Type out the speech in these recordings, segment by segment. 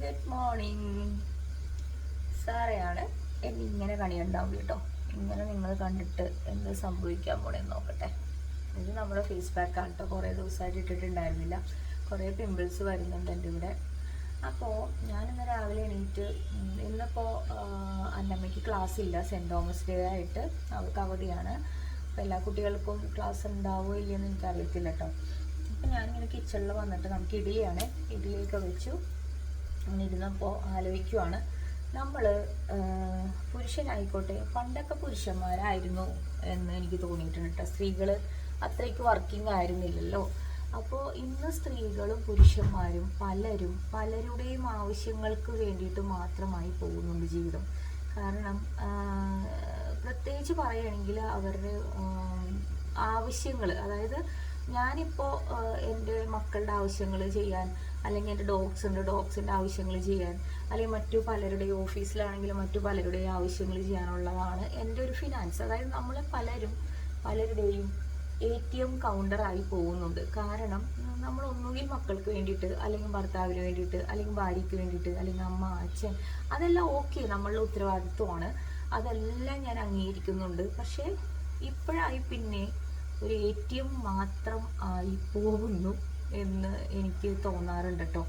Good morning സാറയാണ്. എന്നെ ഇങ്ങനെ കണിയുണ്ടാവും കേട്ടോ. ഇങ്ങനെ നിങ്ങൾ കണ്ടിട്ട് എന്ത് സംഭവിക്കാൻ പോണെന്ന് നോക്കട്ടെ. ഇത് നമ്മുടെ ഫേസ് പാക്കാണ് കേട്ടോ. കുറേ ദിവസമായിട്ട് ഇട്ടിട്ടുണ്ടായിരുന്നില്ല. കുറേ പിമ്പിൾസ് വരുന്നുണ്ട് എന്റെ ഇവിടെ അപ്പോൾ ഞാനിന്ന് രാവിലെ എണീറ്റ് ഇന്നിപ്പോൾ അന്നമ്മയ്ക്ക് ക്ലാസ് ഇല്ല. സെന്റ് തോമസ് ഡേ ആയിട്ട് അവർക്ക് അവധിയാണ്. അപ്പോൾ എല്ലാ കുട്ടികൾക്കും ക്ലാസ് ഉണ്ടാവുമോ ഇല്ലയെന്ന് എനിക്കറിയത്തില്ല കേട്ടോ. അപ്പോൾ ഞാനിങ്ങനെ കിച്ചണിൽ വന്നിട്ട് നമുക്ക് ഇഡ്ഡലിയാണ്. ഇഡ്ഡലിയൊക്കെ വെച്ചു. ഇരുന്നപ്പോൾ ആലോചിക്കുവാണ്. നമ്മൾ പുരുഷനായിക്കോട്ടെ പണ്ടൊക്കെ പുരുഷന്മാരായിരുന്നു എന്ന് എനിക്ക് തോന്നിയിട്ടുണ്ട് കേട്ടോ. സ്ത്രീകൾ അത്രയ്ക്ക് വർക്കിംഗ് ആയിരുന്നില്ലല്ലോ. അപ്പോൾ ഇന്ന് സ്ത്രീകളും പുരുഷന്മാരും പലരും പലരുടെയും ആവശ്യങ്ങൾക്ക് വേണ്ടിയിട്ട് മാത്രമായി പോകുന്നുണ്ട് ജീവിതം. കാരണം പ്രത്യേകിച്ച് പറയുകയാണെങ്കിൽ അവരുടെ ആവശ്യങ്ങൾ അതായത് ഞാനിപ്പോൾ എന്റെ മക്കളുടെ ആവശ്യങ്ങൾ ചെയ്യാൻ അല്ലെങ്കിൽ എന്റെ ഡോഗ്സ് ഉണ്ട്. ഡോഗ്സിന്റെ ആവശ്യങ്ങൾ ചെയ്യാൻ. അല്ലെങ്കിൽ മറ്റു പലരുടെയും ഓഫീസിലാണെങ്കിലും മറ്റു പലരുടെയും ആവശ്യങ്ങൾ ചെയ്യാനുള്ളതാണ് എന്റെ ഒരു ഫിനാൻസ് അതായത് നമ്മൾ പലരും പലരുടെയും എ ടി എം കൗണ്ടറായി പോകുന്നുണ്ട്. കാരണം നമ്മൾ ഒന്നുകിൽ മക്കൾക്ക് വേണ്ടിയിട്ട് അല്ലെങ്കിൽ ഭർത്താവിന് വേണ്ടിയിട്ട് അല്ലെങ്കിൽ ഭാര്യയ്ക്ക് വേണ്ടിയിട്ട് അല്ലെങ്കിൽ അമ്മ അച്ഛൻ അതെല്ലാം ഓക്കെ നമ്മളുടെ ഉത്തരവാദിത്വമാണ്. അതെല്ലാം ഞാൻ അംഗീകരിക്കുന്നുണ്ട്. പക്ഷേ ഇപ്പോഴായി പിന്നെ ഒരു എ ടി എം മാത്രം ആയി പോകുന്നു. എന്ന് എനിക്ക് തോന്നാറുണ്ട് കേട്ടോ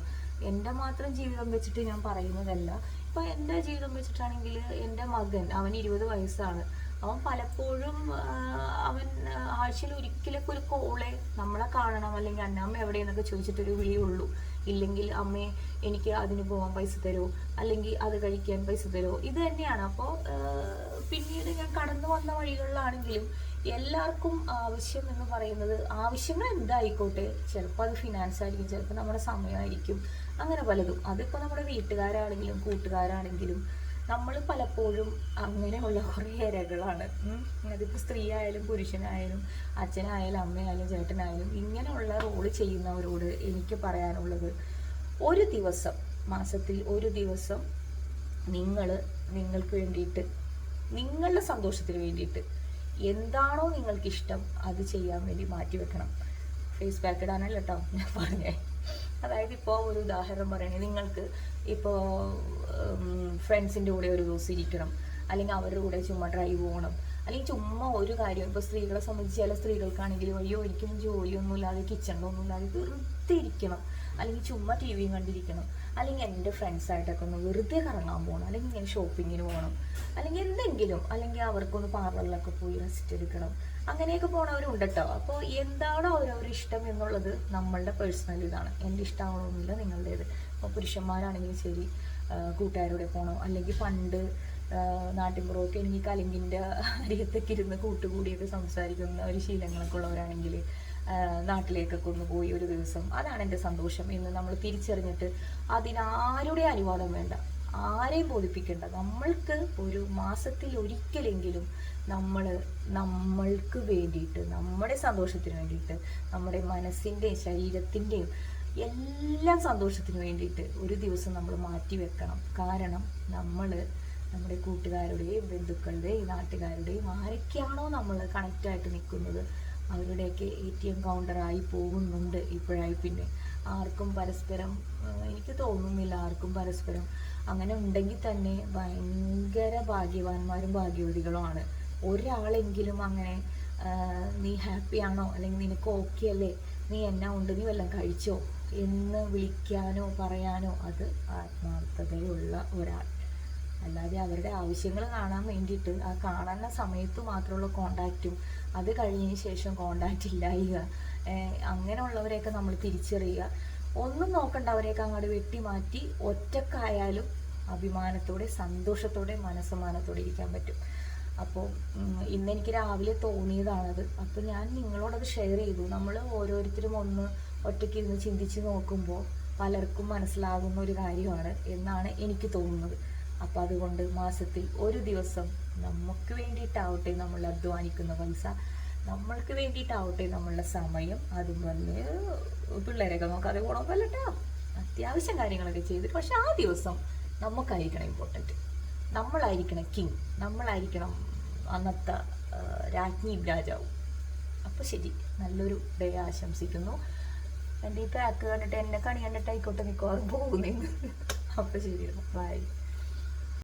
എന്റെ മാത്രം ജീവിതം വെച്ചിട്ട് ഞാൻ പറയുന്നതല്ല. ഇപ്പോൾ എന്റെ ജീവിതം വെച്ചിട്ടാണെങ്കിൽ എന്റെ മകൻ അവൻ ഇരുപത് വയസ്സാണ്. അവൻ പലപ്പോഴും അവൻ ആഴ്ചയിൽ ഒരിക്കലൊക്കെ ഒരു കോളെ നമ്മളെ കാണണം അല്ലെങ്കിൽ അന്നമ്മ എവിടെയെന്നൊക്കെ ചോദിച്ചിട്ടൊരു വിളിയുള്ളൂ ഇല്ലെങ്കിൽ അമ്മേ എനിക്ക് അതിന് പോകാൻ പൈസ തരുമോ അല്ലെങ്കിൽ അത് കഴിക്കാൻ പൈസ തരുമോ ഇത് തന്നെയാണ്. അപ്പോൾ പിന്നീട് ഞാൻ കടന്നു വന്ന വഴികളിലാണെങ്കിലും എല്ലാവർക്കും ആവശ്യം എന്ന് പറയുന്നത് ആവശ്യങ്ങൾ എന്തായിക്കോട്ടെ? ചിലപ്പോൾ അത് ഫിനാൻസ് ആയിരിക്കും ചിലപ്പോൾ നമ്മുടെ സമയമായിരിക്കും. അങ്ങനെ പലതും. അതിപ്പോൾ നമ്മുടെ വീട്ടുകാരാണെങ്കിലും കൂട്ടുകാരാണെങ്കിലും നമ്മൾ പലപ്പോഴും അങ്ങനെയുള്ള കുറേ ഇരകളാണ്. അതിപ്പോൾ സ്ത്രീ ആയാലും പുരുഷനായാലും അച്ഛനായാലും അമ്മയായാലും ചേട്ടനായാലും ഇങ്ങനെയുള്ള റോൾ ചെയ്യുന്നവരോട് എനിക്ക് പറയാനുള്ളത് ഒരു ദിവസം മാസത്തിൽ ഒരു ദിവസം നിങ്ങൾ നിങ്ങൾക്ക് വേണ്ടിയിട്ട് നിങ്ങളുടെ സന്തോഷത്തിന് വേണ്ടിയിട്ട് എന്താണോ നിങ്ങൾക്ക് ഇഷ്ടം അത് ചെയ്യാൻ വേണ്ടി മാറ്റി വെക്കണം. ഫേസ് പാക്ക് ഇടാനല്ല കേട്ടോ ഞാൻ പറഞ്ഞേ. അതായത് ഇപ്പോൾ ഒരു ഉദാഹരണം പറയുകയാണെങ്കിൽ നിങ്ങൾക്ക് ഇപ്പോൾ ഫ്രണ്ട്സിന്റെ കൂടെ ഒരു ദിവസം ഇരിക്കണം. അല്ലെങ്കിൽ അവരുടെ കൂടെ ചുമ്മാ ഡ്രൈവ് പോകണം. അല്ലെങ്കിൽ ചുമ്മാ ഒരു കാര്യം ഇപ്പോൾ സ്ത്രീകളെ സംബന്ധിച്ച് ചില സ്ത്രീകൾക്കാണെങ്കിൽ അയ്യോ ഒരിക്കലും ജോലിയൊന്നും ഇല്ലാതെ കിച്ചണിലൊന്നും ഇല്ലാതെ വെറുതെ ഇരിക്കണം. അല്ലെങ്കിൽ ചുമ്മാ ടി വിയും കണ്ടിരിക്കണം. അല്ലെങ്കിൽ എന്റെ ഫ്രണ്ട്സായിട്ടൊക്കെ ഒന്ന് വെറുതെ കറങ്ങാൻ പോകണം അല്ലെങ്കിൽ ഇങ്ങനെ ഷോപ്പിങ്ങിന് പോകണം അല്ലെങ്കിൽ എന്തെങ്കിലും അല്ലെങ്കിൽ അവർക്കൊന്ന് പാർലറിലൊക്കെ പോയി റെസ്റ്റ് എടുക്കണം. അങ്ങനെയൊക്കെ പോണവരുണ്ട് കേട്ടോ അപ്പോൾ എന്താണ് അവരവരുടെ ഇഷ്ടം എന്നുള്ളത് നമ്മളുടെ പേഴ്സണൽ ഇതാണ്. എന്റെ ഇഷ്ടമാണോന്നില്ല നിങ്ങളുടേത്. ഇപ്പോൾ പുരുഷന്മാരാണെങ്കിലും ശരി കൂട്ടുകാരോടെ പോകണം അല്ലെങ്കിൽ പണ്ട് നാട്ടിൻപുറമൊക്കെ എനിക്ക് കലിങ്കിന്റെ അരികത്തൊക്കെ ഇരുന്ന് കൂട്ടുകൂടിയൊക്കെ സംസാരിക്കുന്ന ഒരു ശീലങ്ങളൊക്കെ ഉള്ളവരാണെങ്കിൽ നാട്ടിലേക്കൊക്കെ ഒന്ന് പോയി ഒരു ദിവസം. അതാണ് എന്റെ സന്തോഷം. എന്ന് നമ്മൾ തിരിച്ചറിഞ്ഞിട്ട് അതിനാരുടെ അനുവാദം വേണ്ട? ആരെയും ബോധിപ്പിക്കേണ്ട? നമ്മൾക്ക് ഒരു മാസത്തിൽ ഒരിക്കലെങ്കിലും നമ്മൾ നമ്മൾക്ക് വേണ്ടിയിട്ട് നമ്മുടെ സന്തോഷത്തിന് വേണ്ടിയിട്ട് നമ്മുടെ മനസ്സിന്റെയും ശരീരത്തിന്റെയും എല്ലാം സന്തോഷത്തിന് വേണ്ടിയിട്ട് ഒരു ദിവസം നമ്മൾ മാറ്റി വെക്കണം കാരണം നമ്മൾ നമ്മുടെ കൂട്ടുകാരുടെയും ബന്ധുക്കളുടെയും നാട്ടുകാരുടെയും ആരൊക്കെയാണോ നമ്മൾ കണക്റ്റായിട്ട് നിൽക്കുന്നത് അവരുടെയൊക്കെ എ ടി എം കൗണ്ടറായി പോകുന്നുണ്ട് ഇപ്പോഴായി പിന്നെ. ആർക്കും പരസ്പരം എനിക്ക് തോന്നുന്നില്ല ആർക്കും പരസ്പരം അങ്ങനെ ഉണ്ടെങ്കിൽ തന്നെ ഭയങ്കര ഭാഗ്യവാന്മാരും ഭാഗ്യവതികളുമാണ്. ഒരാളെങ്കിലും അങ്ങനെ നീ ഹാപ്പിയാണോ അല്ലെങ്കിൽ നിനക്ക് ഓക്കെ അല്ലേ? നീ എന്നാ ഉണ്ട്? നീ വല്ലതും കഴിച്ചോ? എന്ന് വിളിക്കാനോ പറയാനോ അത് ആത്മാർത്ഥതയുള്ള ഒരാൾ. അല്ലാതെ അവരുടെ ആവശ്യങ്ങൾ കാണാൻ വേണ്ടിയിട്ട് ആ കാണുന്ന സമയത്ത് മാത്രമുള്ള കോണ്ടാക്റ്റും അത് കഴിഞ്ഞതിന് ശേഷം കോണ്ടാക്റ്റ് ഇല്ലായിക. അങ്ങനെയുള്ളവരെയൊക്കെ നമ്മൾ തിരിച്ചറിയുക. ഒന്നും നോക്കണ്ട അവരെയൊക്കെ അങ്ങോട്ട് വെട്ടി മാറ്റി ഒറ്റക്കായാലും അഭിമാനത്തോടെ സന്തോഷത്തോടെ മനസ്സമാനത്തോടെ ഇരിക്കാൻ പറ്റും. അപ്പോൾ ഇന്ന് എനിക്ക് രാവിലെ തോന്നിയതാണത്. അപ്പോൾ ഞാൻ നിങ്ങളോടത് ഷെയർ ചെയ്തു. നമ്മൾ ഓരോരുത്തരും ഒന്ന് ഒറ്റയ്ക്ക് ഇരുന്ന് ചിന്തിച്ച് നോക്കുമ്പോൾ പലർക്കും മനസ്സിലാകുന്ന ഒരു കാര്യമാണ് എന്നാണ് എനിക്ക് തോന്നുന്നത്. അപ്പോൾ അതുകൊണ്ട് മാസത്തിൽ ഒരു ദിവസം നമുക്ക് വേണ്ടിയിട്ടാവട്ടെ നമ്മൾ അധ്വാനിക്കുന്ന പൈസ നമ്മൾക്ക് വേണ്ടിയിട്ടാവട്ടെ നമ്മളുടെ സമയം അതും വന്ന് പിള്ളേരെയൊക്കെ നോക്കാതെ ഗുണം കേട്ടോ അത്യാവശ്യം കാര്യങ്ങളൊക്കെ ചെയ്തിട്ട് പക്ഷെ ആ ദിവസം നമുക്കായിരിക്കണം ഇമ്പോർട്ടന്റ് നമ്മളായിരിക്കണം കിങ് നമ്മളായിരിക്കണം അന്നത്തെ രാജ്ഞിയും രാജാവും. അപ്പോൾ ശരി. നല്ലൊരു ഡേ ആശംസിക്കുന്നു. എന്റെ ഈ പാക്ക് കണ്ടിട്ട് എന്നെ കണി കണ്ടിട്ട് ആയിക്കോട്ടെ മിക്കവാറും പോകുന്നേ അപ്പോൾ ശരി. ബൈ